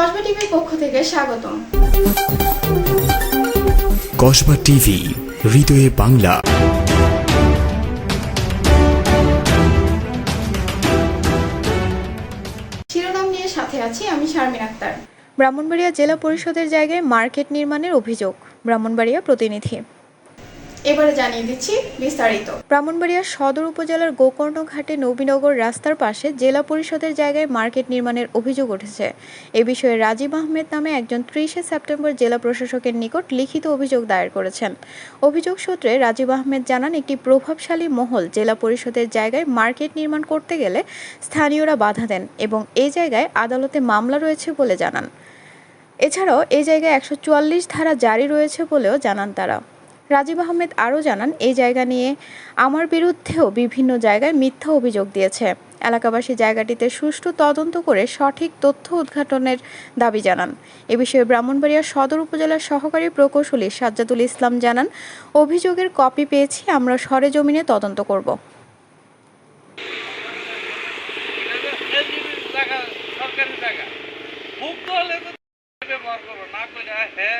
কসবা টিভির পক্ষ থেকে স্বাগতম। কসবা টিভি হৃদয়ে বাংলা। শিরোনাম নিয়ে সাথে আছি আমি শারমিন আক্তার। ব্রাহ্মণবাড়িয়া জেলা পরিষদের জায়গায় মার্কেট নির্মাণের অভিযোগ। ব্রাহ্মণবাড়িয়া প্রতিনিধি। এবারে জানিয়ে দিচ্ছি বিস্তারিত। ব্রাহ্মণবাড়িয়া সদর উপজেলার গোকর্ণঘাটে নবীনগর রাস্তার পাশে জেলা পরিষদের জায়গায় মার্কেট নির্মাণের অভিযোগ উঠেছে। এ বিষয়ে রাজীব আহমেদ নামে একজন ত্রিশে সেপ্টেম্বর জেলা প্রশাসকের নিকট লিখিত অভিযোগ দায়ের করেছেন। অভিযোগ সূত্রে রাজীব আহমেদ জানান, একটি প্রভাবশালী মহল জেলা পরিষদের জায়গায় মার্কেট নির্মাণ করতে গেলে স্থানীয়রা বাধা দেন এবং এই জায়গায় আদালতে মামলা রয়েছে বলে জানান। এছাড়াও এই জায়গায় একশো চুয়াল্লিশ ধারা জারি রয়েছে বলেও জানান তারা। রাজীব আহমেদ আরও জানান, এই জায়গা নিয়ে আমার বিরুদ্ধেও বিভিন্ন জায়গায় মিথ্যা অভিযোগ দিয়েছে। এলাকাবাসী জায়গাটিতে সুষ্ঠু তদন্ত করে সঠিক তথ্য উদ্ঘাটনের দাবি জানান। এ বিষয়ে ব্রাহ্মণবাড়িয়া সদর উপজেলার সহকারী প্রকৌশলী সাজ্জাদুল ইসলাম জানান, অভিযোগের কপি পেয়েছি, আমরা সরেজমিনে তদন্ত করব। করব হ্যাঁ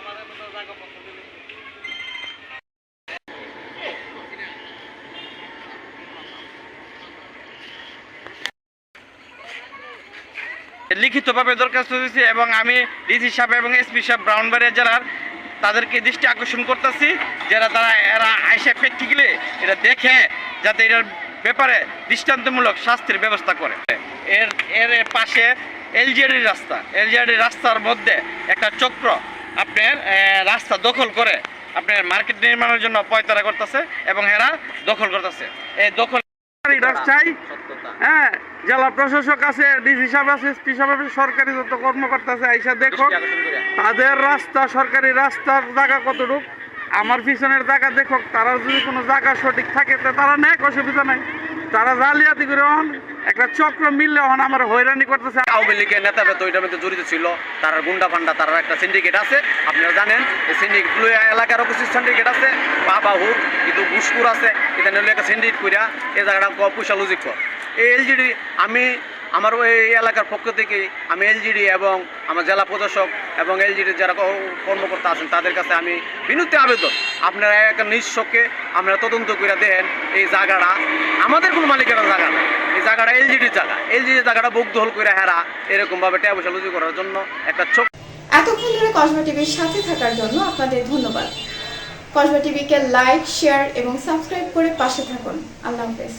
আমাদের জায়গা লিখিতভাবে দরখাস্ত দিয়েছি এবং আমি ডিসি সাহেব এবং এসপি সাহেব ব্রাউনবাড়িয়া জেলার তাদেরকে দৃষ্টি আকর্ষণ করতেছি যারা তারা এরা আইসা প্র্যাকটিক্যালি এটা দেখে যাতে এটার ব্যাপারে দৃষ্টান্তমূলক শাস্তির ব্যবস্থা করে। এর এর পাশে এলজিআডি রাস্তা। এলজিআডি রাস্তার মধ্যে একটা চক্র আপনার রাস্তা দখল করে আপনার মার্কেট নির্মাণের জন্য পয়তারা করতেছে এবং এরা দখল করতেছে। এই দখল চাই হ্যাঁ জেলা প্রশাসক আছে ডিসি সাহেব আছে, এসপি সাহেব আছে, সরকারি যত কর্মকর্তা আছে, আইসা দেখো তাদের রাস্তা, সরকারি রাস্তার জায়গা কতটুক, আমার পিছনের জায়গা দেখো তারা যদি কোনো জায়গা সঠিক থাকে, তো তারা নেক অসুবিধা নাই। তারা জালিয়াতি করে হন, একটা চক্র মিললে হন, আমার হয়রানি করতেছে। আওয়ামী লীগের নেতারা তো ওইটার মধ্যে জড়িত ছিল, তারা গুন্ডা ফান্ডা, তারা একটা সিন্ডিকেট আছে আপনারা জানেন, এই সিন্ডিকেট এলাকারও কিছু সিন্ডিকেট আছে, বাবা হুর কিন্তু ঘুষপুর আছে এটা নিলে একটা সিন্ডিকেট কইরা এই জায়গাটা পয়সা লুজিক কর। এই এলজিডি আমি আমার ওই এলাকার পক্ষ থেকে আমি এলজিডি এবং আমার জেলা প্রশাসক এবং এলজিডির যারা কর্মকর্তা আছেন, তাদের কাছে আমি বিনতি আবেদন। আপনারা একটা নিঃস্বকে আপনারা তদন্ত করে দেন এই জায়গাটা। আমাদের কোনো মালিকেরা জায়গা না এই জায়গাটা এলজিডির জায়গা। এলজিডির জায়গাটা বুক দখল করে হেরা এরকমভাবে ট্যাব লুজি করার জন্য একটা ছোট এতক্ষণ ধরে কসবা টিভির সাথে থাকার জন্য আপনাদের ধন্যবাদ। কসবা টিভিকে লাইক শেয়ার এবং সাবস্ক্রাইব করে পাশে থাকুন। আল্লাহ হাফেজ।